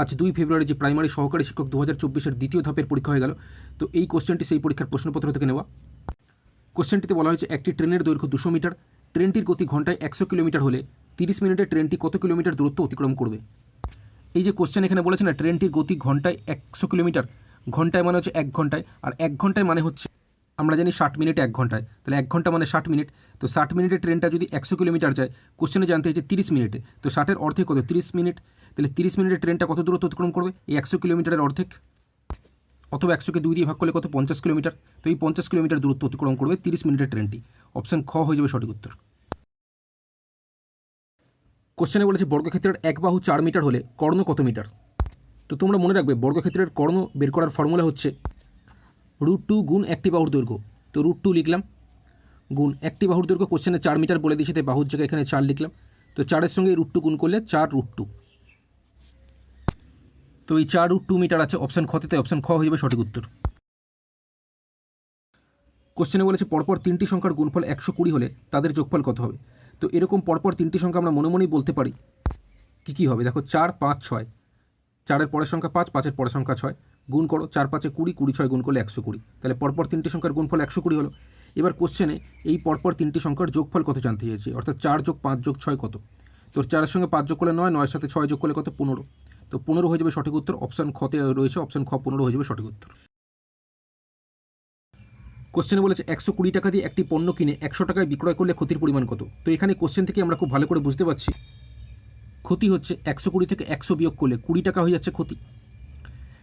আজ দুই ফেব্রুয়ারি যে প্রাইমারি সহকারী শিক্ষক দু হাজার চব্বিশের দ্বিতীয় ধাপের পরীক্ষা হয়ে গেল। তো এই কোশ্চেনটি সেই পরীক্ষার প্রশ্নপত্র থেকে নেওয়া। কোশ্চেনটিতে বলা হয়েছে, একটি ট্রেনের দৈর্ঘ্য দুশো মিটার, ট্রেনটির গতি ঘন্টায় একশো কিলোমিটার হলে তিরিশ মিনিটে ট্রেনটি কত কিলোমিটার দূরত্ব অতিক্রম করবে? এই যে কোশ্চেন এখানে বলেছে না, ট্রেনটির গতি ঘন্টায় একশো কিলোমিটার, ঘন্টায় মানে হচ্ছে এক ঘন্টায়, আর এক ঘন্টায় মানে হচ্ছে, আমরা জানি ষাট মিনিটে এক ঘন্টায়, তাহলে এক ঘণ্টা মানে ষাট মিনিট। তো ষাট মিনিটে ট্রেনটা যদি একশো কিলোমিটার যায়, কোশ্চেনে জানতে হয়েছে তিরিশ মিনিটে, তো ষাটের অর্থে কত? তিরিশ মিনিট। তাহলে তিরিশ মিনিটে ট্রেনটা কত দূরত্ব অতিক্রম করবে? এই একশো কিলোমিটারের অর্ধেক। অথবা একশোকে দুই দিয়ে ভাগ করলে কত? পঞ্চাশ কিলোমিটার। তো এই পঞ্চাশ কিলোমিটার দূরত্ব অতিক্রম করবে তিরিশ মিনিটের ট্রেনটি। অপশান খ হয়ে যাবে সঠিক উত্তর। কোশ্চেনে বলেছে, বর্গক্ষেত্রের এক বাহু চার মিটার হলে কর্ণ কত মিটার? তো তোমরা মনে রাখবে, বর্গক্ষেত্রের কর্ণ বের করার ফর্মুলা হচ্ছে রুট টু গুণ একটি বাহুর দৈর্ঘ্য। তো রুট টু লিখলাম, গুণ একটি বাহুর দৈর্ঘ্য। কোশ্চেনে চার মিটার বলে দিয়েছে, তাই বাহুর জায়গায় এখানে চার লিখলাম। তো চারের সঙ্গে রুট টু গুণ করলে চার রুট টু তো এই চার রুট টু মিটার আছে অপশান খতে অপশান খ হয়ে যাবে সঠিক উত্তর। কোশ্চেনে বলেছে, পরপর তিনটি সংখ্যার গুণফল একশো কুড়ি হলে তাদের যোগফল কত হবে? তো এরকম পরপর তিনটি সংখ্যা আমরা মনে মনেই বলতে পারি কী কী হবে। দেখো, চার, পাঁচ, ছয়। চারের পরের সংখ্যা পাঁচ, পাঁচের পরের সংখ্যা ছয়। গুণ করো, চার, পাঁচে কুড়ি কুড়ি, ছয় গুণ করলে একশো কুড়ি। তাহলে পরপর তিনটি সংখ্যার গুণফল একশো কুড়ি হলো। এবার কোশ্চেনে এই পরপর তিনটি সংখ্যার যোগফল কত জানতে চেয়েছি? অর্থাৎ চার যোগ পাঁচ যোগ ছয় কত? তোর চারের সঙ্গে পাঁচ যোগ করলে নয়, নয়ের সাথে ছয় যোগ করলে কত? পনেরো। তো পনেরো হয়ে যাবে সঠিক উত্তর অপশান খতে রয়েছে অপশান খ পনেরো হয়ে যাবে সঠিক উত্তর। কোশ্চেনে বলেছে, একশো কুড়ি টাকা দিয়ে একটি পণ্য কিনে একশো টাকায় বিক্রয় করলে ক্ষতির পরিমাণ কত? তো এখানে কোশ্চেন থেকে আমরা খুব ভালো করে বুঝতে পারছি। ক্ষতি হচ্ছে একশো কুড়ি থেকে একশো বিয়োগ করলে কুড়ি টাকা হয়ে যাচ্ছে ক্ষতি।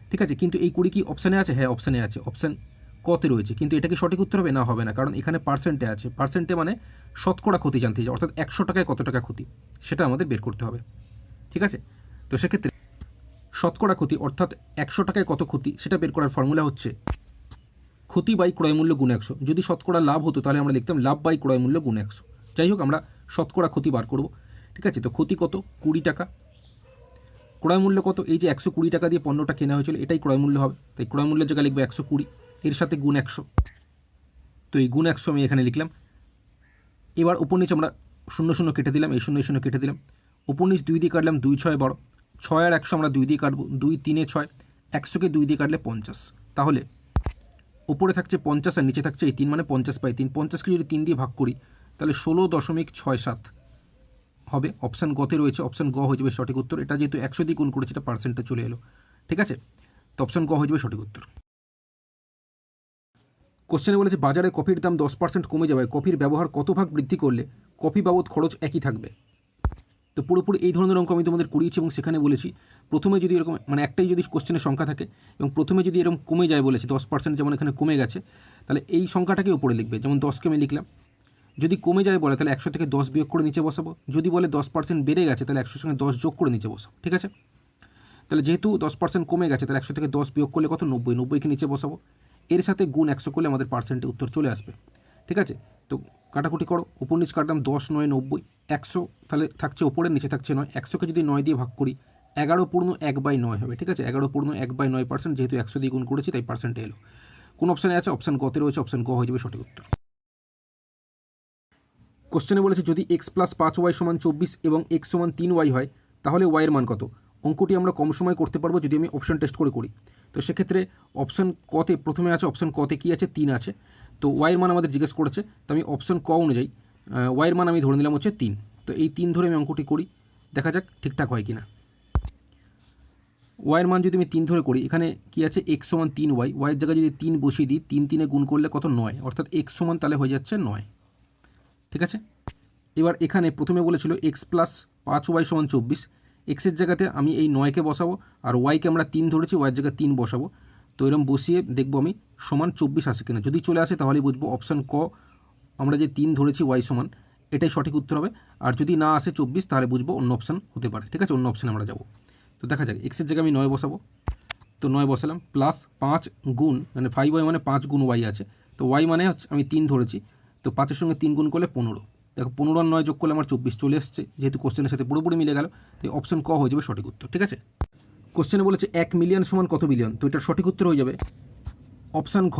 ঠিক আছে, কিন্তু এই কুড়ি কি অপশানে আছে? হ্যাঁ অপশানে আছে। অপশান কতে রয়েছে। কিন্তু এটা কি সঠিক উত্তর হবে? না হবে না। কারণ এখানে পার্সেন্টে আছে। পার্সেন্টে মানে শতকরা ক্ষতি জানতে চাই। অর্থাৎ একশো টাকায় কত টাকা ক্ষতি? সেটা আমাদের বের করতে হবে। ঠিক আছে? তো সেক্ষেত্রে শতকরা ক্ষতি, অর্থাৎ একশো টাকায় কত ক্ষতি, সেটা বের করার ফর্মুলা হচ্ছে ক্ষতি বাই ক্রয় মূল্য গুণ একশো। যদি শতকরা লাভ হতো, তাহলে আমরা লিখতাম লাভ বাই ক্রয় মূল্য গুণ একশো। যাই হোক, আমরা শতকরা ক্ষতি বার করব। ঠিক আছে? তো ক্ষতি কত? কুড়ি টাকা। ক্রয় মূল্য কত? এই যে একশো কুড়ি টাকা দিয়ে পণ্যটা কেনা হয়েছিল, এটাই ক্রয় মূল্য হবে। তাই ক্রয় মূল্যের জায়গায় লিখবে একশো কুড়ি, এর সাথে গুণ একশো। তো এই গুণ একশো আমি এখানে লিখলাম। এবার উপর নিচে আমরা শূন্য শূন্য কেটে দিলাম, এই শূন্য শূন্য কেটে দিলাম। উপর নিচ দুই দিয়ে কাটলাম, দুই ছয় বারো ছয় আর একশো আমরা দুই দিয়ে কাটবো, দুই তিনে ছয়, একশোকে দুই দিয়ে কাটলে পঞ্চাশ। তাহলে উপরে থাকছে পঞ্চাশ আর নিচে থাকছে এই তিন মানে পঞ্চাশ বাই তিন। পঞ্চাশকে যদি তিন দিয়ে ভাগ করি, তাহলে ষোলো দশমিক ছয় সাত হবে। অপশান গতে রয়েছে অপশান গ হয়ে যাবে সঠিক উত্তর। এটা যেহেতু একশো দিয়ে গুণ করেছে, এটা পার্সেন্টে চলে এলো। ঠিক আছে? তো অপশান গ হয়ে যাবে সঠিক উত্তর। কোশ্চেনে বলেছে, বাজারে কফির দাম দশ পার্সেন্ট কমে যাবে কফির ব্যবহার কত ভাগ বৃদ্ধি করলে কফি বাবদ খরচ একই থাকবে? তো পুরোপুরি এই ধরনের অঙ্ক আমি তোমাদের করিয়েছি এবং সেখানে বলেছি। প্রথমে যদি এরকম মানে একটাই যদি কোশ্চেনের সংখ্যা থাকে, এবং প্রথমে যদি এরকম কমে যায় বলেছে, দশ পার্সেন্ট যেমন এখানে কমে গেছে, তাহলে এই সংখ্যাটাকে উপরে লিখবে। যেমন দশকে আমি লিখলাম, যদি কমে যায় বলে, তাহলে একশো থেকে দশ বিয়োগ করে নিচে বসাবো। যদি বলে দশ পার্সেন্ট বেড়ে গেছে, তাহলে একশোর সঙ্গে দশ যোগ করে নিচে বসাবো, ঠিক আছে? তাহলে যেহেতু দশ পার্সেন্ট কমে গেছে, তাহলে একশো থেকে দশ বিয়োগ করলে কত? নব্বই। নব্বইকে নিচে বসাবো। এর সাথে গুণ একশো করলে আমাদের পার্সেন্টে উত্তর চলে আসবে, ঠিক আছে? তো কাটাকুটি করো। উপর নিচ কাটলাম দশ, নয়, নব্বই, একশো, তাহলে থাকছে ওপরে নিচে থাকছে নয়। একশোকে যদি নয় দিয়ে ভাগ করি, এগারো পূর্ণ এক বাই নয় হবে, ঠিক আছে? এগারো পূর্ণ এক বাই নয় পার্সেন্ট যেহেতু একশো দিয়ে গুণ করেছি, তাই পার্সেন্টে এলো। কোন অপশানে আছে? অপশান গতে রয়েছে অপশান গ হয়ে যাবে সঠিক উত্তর। কোশ্চেনে বলেছে, যদি এক্স প্লাস পাঁচ ওয়াই সমান চব্বিশ এবং এক্স সমান তিন ওয়াই হয়, তাহলে ওয়াইয়ের মান কত? অঙ্কটি আমরা কম সময় করতে পারব যদি আমি অপশান টেস্ট করে করি। তো সেক্ষেত্রে অপশান কতে প্রথমে আছে অপশান কতে কী আছে? তিন আছে। তো ওয়াইয়ের মান আমাদের জিজ্ঞেস করেছে, তো আমি অপশান ক অনুযায়ী ওয়াইয়ের মান আমি ধরে নিলাম হচ্ছে তিন। তো এই তিন ধরে আমি অঙ্কটি করি, দেখা যাক ঠিকঠাক হয় কি না ওয়াইয়ের মান যদি আমি তিন ধরে করি, এখানে কি আছে? এক্স সমান তিন ওয়াই ওয়াইয়ের জায়গায় যদি তিন বসিয়ে দিই, তিন তিনে গুণ করলে কত? নয়। অর্থাৎ এক্স সমান তাহলে হয়ে যাচ্ছে নয়। ঠিক আছে? এবার এখানে প্রথমে বলেছিল এক্স প্লাস পাঁচ ওয়াই সমান চব্বিশ। এক্সের জায়গাতে আমি এই নয়কে বসাবো আর ওয়াইকে আমরা তিন ধরেছি ওয়াইয়ের জায়গায় তিন বসাবো। তো এরকম বসিয়ে দেখব আমি সমান চব্বিশ আসে কিনা। যদি চলে আসে তাহলে বুঝব অপশান ক, আমরা যে তিন ধরেছি ওয়াই সমান, এটাই সঠিক উত্তর হবে। আর যদি না আসে চব্বিশ, তাহলে বুঝব অন্য অপশান হতে পারে। ঠিক আছে? অন্য অপশানে আমরা যাব। তো দেখা যাক এক্সের জায়গায় আমি নয় বসাবো। তো নয় বসালাম প্লাস পাঁচ গুণ মানে ফাইভ ওয়াই মানে পাঁচ গুণ ওয়াই আছে। তো ওয়াই মানে হচ্ছে আমি তিন ধরেছি। তো পাঁচের সঙ্গে তিন গুণ করলে পনেরো। দেখো পনেরো আর নয় যোগ করলে আমার চব্বিশ চলে এসছে, যেহেতু কোশ্চেনের সাথে পুরোপুরি মিলে গেল, তাই অপশন ক হয়ে যাবে সঠিক উত্তর, ঠিক আছে? কোশ্চেনে বলেছে এক মিলিয়ন সমান কত বিলিয়ন তো এটার সঠিক উত্তর হয়ে যাবে। অপশান ঘ,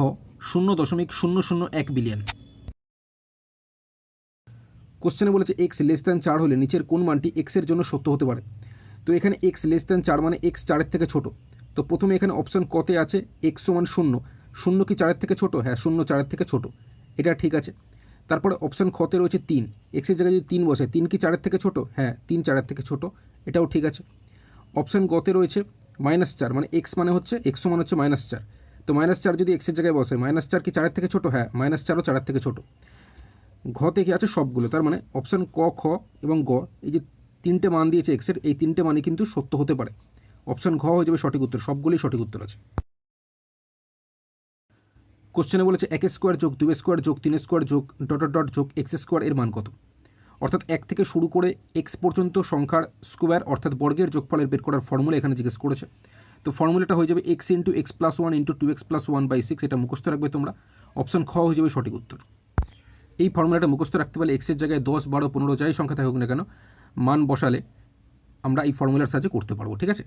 শূন্য দশমিক শূন্য শূন্য এক বিলিয়ন কোশ্চেনে বলেছে এক্স লেস দ্যান চার হলে নিচের কোন মানটি এক্সের জন্য সত্য হতে পারে? তো এখানে এক্স লেস দ্যান চার মানে এক্স চারের থেকে ছোট। তো প্রথমে এখানে অপশান কতে আছে এক্স সমান শূন্য। শূন্য কি চারের থেকে ছোট? হ্যাঁ শূন্য চারের থেকে ছোট। এটা ঠিক আছে। তারপরে অপশন খতে রয়েছে তিন। এক্সের জায়গায় যদি তিন বসে, তিন কি চারের থেকে ছোট? হ্যাঁ তিন চারের থেকে ছোট, এটাও ঠিক আছে। অপশন গতে রয়েছে মাইনাস চার মানে এক্স মানে হচ্ছে এক্স মানে হচ্ছে মাইনাস চার। তো মাইনাস চার যদি এক্সের জায়গায় বসে মাইনাস চার কি চারের থেকে ছোট? হ্যাঁ মাইনাস চারও চারের থেকে ছোট। ঘতে কি আছে? সবগুলো, তার মানে অপশন ক, খ এবং গ, এই যে তিনটে মান দিয়েছে এক্সের এই তিনটে মানই কিন্তু সত্য হতে পারে। অপশন ঘ হয়ে যাবে সঠিক উত্তর, সবগুলোই সঠিক উত্তর আছে। কোশ্চেনে বলেছে এক স্কোয়ার যোগ দুই স্কোয়ার যোগ তিন স্কোয়ার যোগ ডট ডট যোগ এক্স স্কোয়ার এর মান কত? অর্থাৎ এক থেকে শুরু করে এক্স পর্যন্ত সংখ্যার স্কোয়ার অর্থাৎ বর্গের যোগফলের বের করার ফর্মুলা এখানে জিজ্ঞেস করেছে। তো ফর্মুলাটা হয়ে যাবে x into x plus one into two x plus one by six এটা মুখস্থ রাখবে তোমরা। অপশন খ হয়ে যাবে সঠিক উত্তর। এই ফর্মুলাটা মুখস্থ রাখতে পারলে এক্সের জায়গায় দশ, বারো, পনেরো, যাই সংখ্যা থাকুক না কেন, মান বসালে আমরা এই ফর্মুলার সাহায্যে করতে পারব, ঠিক আছে?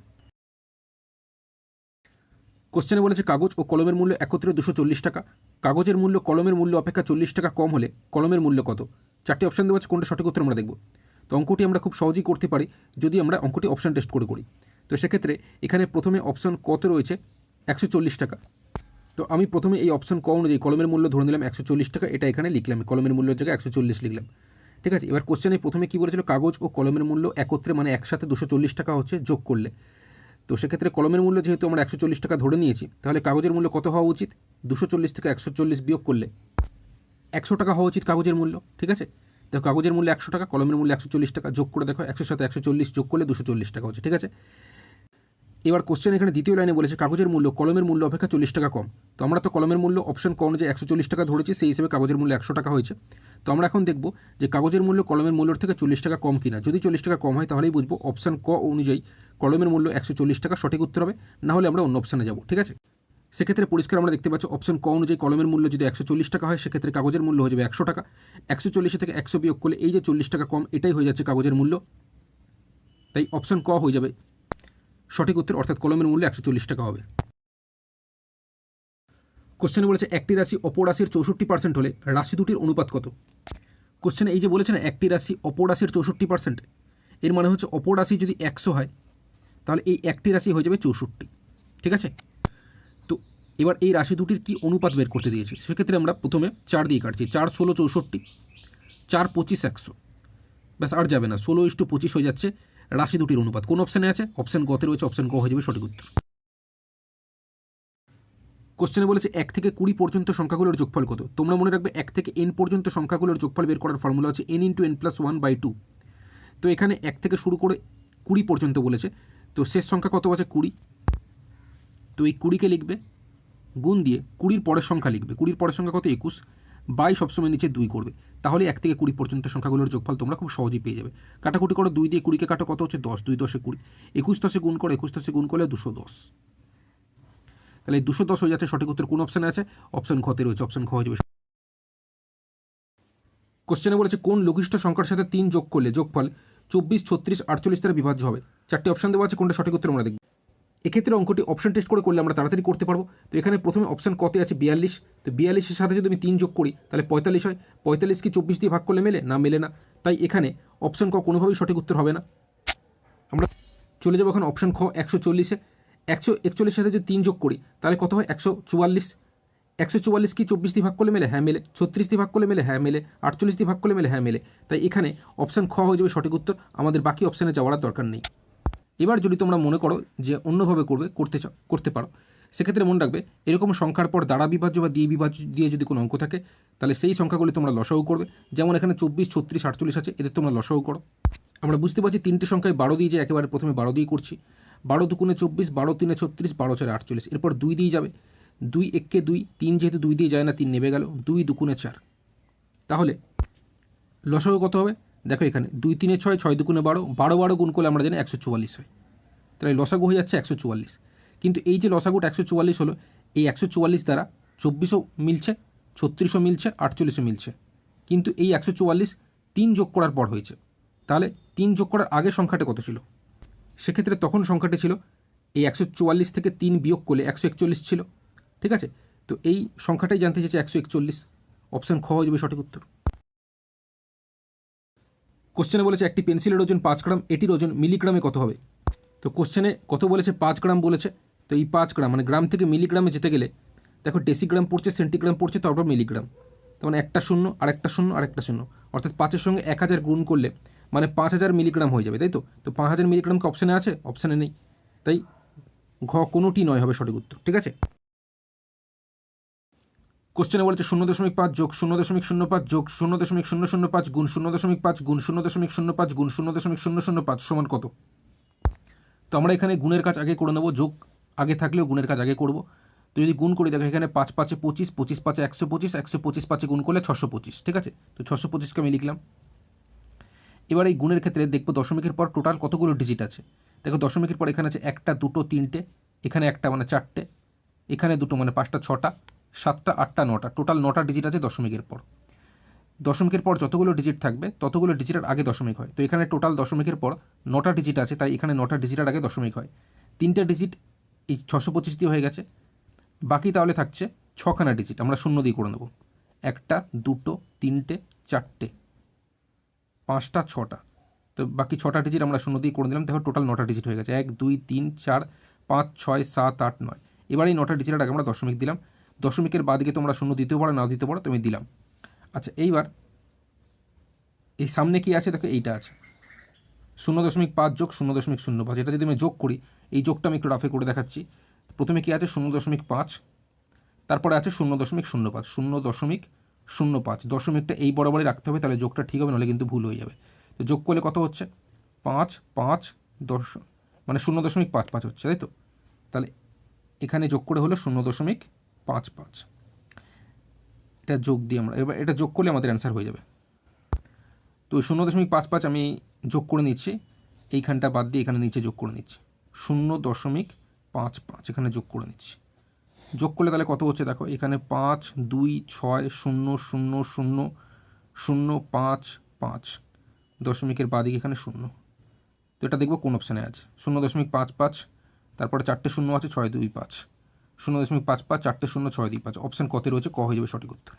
কোশ্চেনে বলেছে, কাগজ ও কলমের মূল্য একত্রে দুশো চল্লিশ টাকা। কাগজের মূল্য, কলমের মূল্য অপেক্ষা চল্লিশ টাকা কম হলে কলমের মূল্য কত? চারটি অপশান দেওয়া আছে, কোনটা সঠিক উত্তর আমরা দেখব। তো অঙ্কটি আমরা খুব সহজেই করতে পারি যদি আমরা অঙ্কটি অপশান টেস্ট করে করি। তো সেক্ষেত্রে এখানে প্রথমে অপশান কত রয়েছে? একশো চল্লিশ টাকা। তো আমি প্রথমে এই অপশন ক অনুযায়ী কলমের মূল্য ধরে নিলাম একশো চল্লিশ টাকা, এটা এখানে লিখলাম। কলমের মূল্যের জায়গায় একশো চল্লিশ লিখলাম। ঠিক আছে? এবার কোশ্চেনে প্রথমে কী বলেছিল? কাগজ ও কলমের মূল্য একত্রে মানে একসাথে দুশো চল্লিশ টাকা হচ্ছে যোগ করলে। তো সেক্ষেত্রে কলমের মূল্য যেহেতু আমরা একশো চল্লিশ টাকা ধরে নিয়েছি, তাহলে কাগজের মূল্য কত হওয়া উচিত? দুশো থেকে একশো চল্লিশ বিয়োগ করলে একশো টাকা হওয়া উচিত কাগজের মূল্য, ঠিক আছে? দেখো কাগজের মূল্য একশো টাকা, কলমের মূল্য একশো চল্লিশ টাকা যোগ করে দেখো, একশোর সাথে একশো চল্লিশ যোগ করলে দুশো টাকা হচ্ছে, ঠিক আছে? এবার কোশ্চেন এখানে দ্বিতীয় লাইনে বলেছে, কাগজের মূল্য, কলমের মূল্য অপেক্ষা চল্লিশ টাকা কম। তো আমরা তো কলমের মূল্য অপশন কম অনুযায়ী একশো চল্লিশ টাকা ধরেছি, সেই হিসেবে কাগজের মূল্য একশো টাকা হয়েছে। তো আমরা এখন দেখব যে কাগজের মূল্য কলমের মূল্যের থেকে চল্লিশ টাকা কম কিনা। যদি চল্লিশ টাকা কম হয়, তাহলেই বুঝব অপশন ক অনুযায়ী কলমের মূল্য একশো চল্লিশ টাকা, সঠিক উত্তর হবে। না হলে আমরা অন্য অপশানে যাব, ঠিক আছে? সেক্ষেত্রে পরিষ্কার আমরা দেখতে পাচ্ছি অপশন ক অনুযায়ী কলমের মূল্য যদি একশো চল্লিশ টাকা হয়, সেক্ষেত্রে কাগজের মূল্য হয়ে যাবে একশো টাকা। একশো চল্লিশ থেকে একশো বিয়োগ করলে এই যে চল্লিশ টাকা কম, এটাই হয়ে যাচ্ছে কাগজের মূল্য। তাই অপশন ক হয়ে যাবে। সঠিক উত্তর, অর্থাৎ কলমের মূল্য একশো চল্লিশ টাকা হবে। কোশ্চেনে বলেছে, একটি রাশি অপর রাশির চৌষট্টি পার্সেন্ট হলে রাশি দুটির অনুপাত কত? কোশ্চেনে এই যে বলেছে না, একটি রাশি অপর রাশির চৌষট্টি পার্সেন্ট এর মানে হচ্ছে অপর রাশি যদি একশো হয় তাহলে এই একটি রাশি হয়ে যাবে চৌষট্টি, ঠিক আছে? তো এবার এই রাশি দুটির কি অনুপাত বের করতে দিয়েছে? সেক্ষেত্রে আমরা প্রথমে চার দিয়ে কাটছি, চার, ষোলো, চৌষট্টি, চার, পঁচিশ, একশো। ব্যাস, আর যাবে না, ষোলো ইস্টু পঁচিশ হয়ে যাচ্ছে রাশি দুটির অনুপাত। কোন অপশানে আছে? অপশান গতে রয়েছে অপশান গ হয়ে যাবে সঠিক উত্তর। কোশ্চেনে বলেছে, এক থেকে কুড়ি পর্যন্ত সংখ্যাগুলোর যোগফল কত? তোমরা মনে রাখবে, এক থেকে এন পর্যন্ত সংখ্যাগুলোর যোগফল বের করার ফর্মুলা হচ্ছে n into n plus one by two তো এখানে এক থেকে শুরু করে কুড়ি পর্যন্ত বলেছে তো শেষ সংখ্যা কত আছে কুড়ি। তো এই কুড়িকে লিখবে, গুণ দিয়ে কুড়ির পরের সংখ্যা লিখবে। কুড়ির পরের সংখ্যা কত? একুশ। বাই সবসময় নিচে দুই করবে। তাহলে এক থেকে কুড়ি পর্যন্ত সংখ্যাগুলোর যোগফল তোমরা খুব সহজেই পেয়ে যাবে। কাটাকুটি করো, দুই দিয়ে কুড়িকে কাটো, কত হচ্ছে? দশ। দুই দশে কুড়ি। একুশ দশে গুণ করো, একুশ দশে গুণ করলে দুশো দশ। তাহলে দুশো দশ হয়ে যাচ্ছে, সঠিক উত্তর কোন অপশানে আছে? অপশন খতে রয়েছে অপশন খ হয়ে যাবে। কোশ্চেনে বলেছে, কোন লঘিষ্ঠ সংখ্যার সাথে তিন যোগ করলে যোগফল চব্বিশ, ছত্রিশ, আটচল্লিশ দ্বারা বিভাজ্য হবে। চারটি অপশন দেওয়া আছে, কোনটা সঠিক উত্তর আমরা দেখব। এক্ষেত্রে অঙ্কটি অপশন টেস্ট করে করলে আমরা তাড়াতাড়ি করতে পারব। তো এখানে প্রথমে অপশন কতে আছে বিয়াল্লিশ। তো বিয়াল্লিশের সাথে যদি আমি তিন যোগ করি, তাহলে পঁয়তাল্লিশ হয়। পঁয়তাল্লিশ কি চব্বিশ দিয়ে ভাগ করলে মেলে? না মেলে না। তাই এখানে অপশন ক কোনোভাবেই সঠিক উত্তর হবে না। আমরা চলে যাব এখন অপশন খ একশো চল্লিশে। একশো একচল্লিশের সাথে যদি তিন যোগ করি, তাহলে কত হয়? একশো চুয়াল্লিশ। একশো চুয়াল্লিশ কি চব্বিশ দিয়ে ভাগ করলে মেলে? হ্যাঁ মেলে। ছত্রিশ দিয়ে ভাগ করলে মেলে? হ্যাঁ মেলে। আটচল্লিশ দিয়ে ভাগ করলে মেলে? হ্যাঁ মেলে। তাই এখানে অপশান খ হয়ে যাবে সঠিক উত্তর। আমাদের বাকি অপশানে যাওয়ার দরকার নেই। এবার যদি তোমরা মনে করো যে অন্যভাবে করবে, করতে চাও, করতে পারো, সেক্ষেত্রে মনে রাখবে, এরকম সংখ্যার পর দ্বারা বিভাজ্য বা দিয়ে বিভাজ্য দিয়ে যদি কোনো অঙ্ক থাকে, তাহলে সেই সংখ্যাগুলি তোমরা লসাও করবে। যেমন এখানে চব্বিশ, ছত্রিশ, আটচল্লিশ আছে, এদের তোমরা লসাও করো। আমরা বুঝতে পারছি তিনটে সংখ্যায় বারো দিয়ে যে একেবারে প্রথমে বারো দিয়ে করছি। বারো দুগুণে চব্বিশ, বারো তিনে ছত্রিশ, বারো চারে আটচল্লিশ। এরপর দুই দিয়ে যাবে। দুই এককে দুই, তিন যেহেতু দুই দিয়ে যায় না, তিন নেবে গেল, দুই দুগুণে চার। তাহলে লসাগু কত হবে? দেখো এখানে, দুই তিনে ছয় ছয় দুগুণে বারো বারো বারো গুণ করলে আমরা জানি একশো চুয়াল্লিশ হয়। তাহলে লসাগু হয়ে যাচ্ছে একশো চুয়াল্লিশ। কিন্তু এই যে লসাগুটা একশো চুয়াল্লিশ হলো, এই একশো চুয়াল্লিশ দ্বারা চব্বিশও মিলছে, ছত্রিশও মিলছে, আটচল্লিশও মিলছে। কিন্তু এই একশো চুয়াল্লিশ তিন যোগ করার পর হয়েছে। তাহলে তিন যোগ করার আগে সংখ্যাটা কত ছিল? সেক্ষেত্রে তখন সংখ্যাটা ছিল, এই একশো চুয়াল্লিশ থেকে তিন বিয়োগ করলে একশো একচল্লিশ ছিল। ঠিক আছে? তো এই সংখ্যাটাই জানতে চেয়েছে একশো একচল্লিশ। অপশান খ হয়ে যাবে সঠিক উত্তর। কোশ্চেনে বলেছে, একটি পেন্সিলের ওজন পাঁচ গ্রাম, এটির ওজন মিলিগ্রামে কত হবে? তো কোশ্চেনে কত বলেছে? পাঁচ গ্রাম বলেছে। তো এই পাঁচ গ্রাম মানে গ্রাম থেকে মিলিগ্রামে যেতে গেলে, দেখো ডেসিগ্রাম পড়ছে, সেন্টিগ্রাম পড়ছে, তারপর মিলিগ্রাম। তার মানে একটা শূন্য আর একটা শূন্য আর একটা শূন্য। অর্থাৎ পাঁচের সঙ্গে এক হাজার গুণ করলে মানে পাঁচ হাজার মিলিগ্রাম হয়ে যাবে, তাই তো? তো পাঁচ হাজার মিলিগ্রাম কি অপশানে আছে? অপশানে নেই। তাই ঘ কোনোটি নয় হবে সঠিক উত্তর, ঠিক আছে? কোশ্চেনে বলেছে শূন্য দশমিক পাঁচ যোগ শূন্য দশমিক শূন্য পাঁচ যোগ শূন্য দশমিক শূন্য শূন্য পাঁচ গুণ শূন্য দশমিক পাঁচ গুণ শূন্য দশমিক শূন্য পাঁচ গুণ শূন্য দশমিক শূন্য শূন্য পাঁচ সমান কত? তো আমরা এখানে গুণের কাজ আগে করে নেব, যোগ আগে থাকলেও গুণের কাজ আগে করব। তো যদি গুণ করি, দেখো এখানে পাঁচ পাঁচে পঁচিশ পঁচিশ পাঁচে একশো পঁচিশ একশো পঁচিশ পাঁচে গুণ করলে ছশো পঁচিশ, ঠিক আছে? তো ছশো পঁচিশকে আমি লিখলাম। এবার এই গুণের ক্ষেত্রে দেখব দশমিকের পর টোটাল কতগুলো ডিজিট আছে? দেখো দশমিকের পর এখানে আছে একটা, দুটো, তিনটে, এখানে একটা মানে চারটে, এখানে দুটো মানে পাঁচটা, ছটা সাতটা, আটটা, নটা। টোটাল নটা ডিজিট আছে দশমিকের পর। দশমিকের পর যতগুলো ডিজিট থাকবে, ততগুলো ডিজিটের আগে দশমিক হয়। তো এখানে টোটাল দশমিকের পর নটা ডিজিট আছে, তাই এখানে নটা ডিজিটের আগে দশমিক হয়। তিনটে ডিজিট এই ছশো পঁচিশ দিয়ে হয়ে গেছে। বাকি তাহলে থাকছে ছখানা ডিজিট আমরা শূন্য দিয়ে করে নেব। একটা, দুটো, তিনটে, চারটে। পাঁচটা, ছটা। তো বাকি ছটা ডিজিট আমরা শূন্য দিয়ে করে দিলাম দেখো টোটাল নটা ডিজিট হয়ে গেছে। এক, দুই, তিন, চার, পাঁচ, ছয়, সাত, আট, নয়। এবার এই নটা ডিজিটের আগে আমরা দশমিক দিলাম। দশমিকের বাদিকে তোমরা শূন্য দিতে পারো, নাও দিতে পারো তুমি দিলাম। আচ্ছা এইবার এই সামনে কি আছে? দেখো, এইটা আছে। শূন্য দশমিক পাঁচ যোগ শূন্য দশমিক শূন্য পাঁচ। এটা যদি আমি যোগ করি, এই যোগটা আমি একটু রাফে করে দেখাচ্ছি। প্রথমে কি আছে? শূন্য দশমিক পাঁচ। তারপরে আছে শূন্য দশমিক শূন্য পাঁচ। শূন্য দশমিক শূন্য পাঁচ। দশমিকটা এই বরাবরই রাখতে হবে, তাহলে যোগটা ঠিক হবে, নাহলে কিন্তু ভুল হয়ে যাবে। তো যোগ করলে কত হচ্ছে? পাঁচ পাঁচ, দশ মানে শূন্য দশমিক পাঁচ পাঁচ হচ্ছে, তাই তো? তাহলে এখানে যোগ করে হলো শূন্য দশমিক পাঁচ পাঁচ। এটা যোগ দিয়ে আমরা এবার এটা যোগ করলে আমাদের অ্যান্সার হয়ে যাবে। তো শূন্য দশমিক পাঁচ পাঁচ আমি যোগ করে নিচ্ছি। এইখানটা বাদ দিয়ে এখানে নিচে যোগ করে নিচ্ছি। শূন্য দশমিক পাঁচ পাঁচ এখানে যোগ করে নিচ্ছি। যোগ করলে তাহলে কত হচ্ছে দেখো, এখানে পাঁচ, দুই, ছয়, শূন্য শূন্য শূন্য শূন্য, পাঁচ পাঁচ। দশমিকের বাদিকে এখানে শূন্য। তো এটা দেখব কোন অপশানে আছে। শূন্য দশমিক পাঁচ পাঁচ, তারপরে চারটে শূন্য আছে, ছয়, দুই, পাঁচ। শূন্য দশমিক পাঁচ পাঁচ, চারটে শূন্য ছয় দুই পাঁচ। অপশান কত রয়েছে ক হয়ে যাবে সঠিক উত্তর।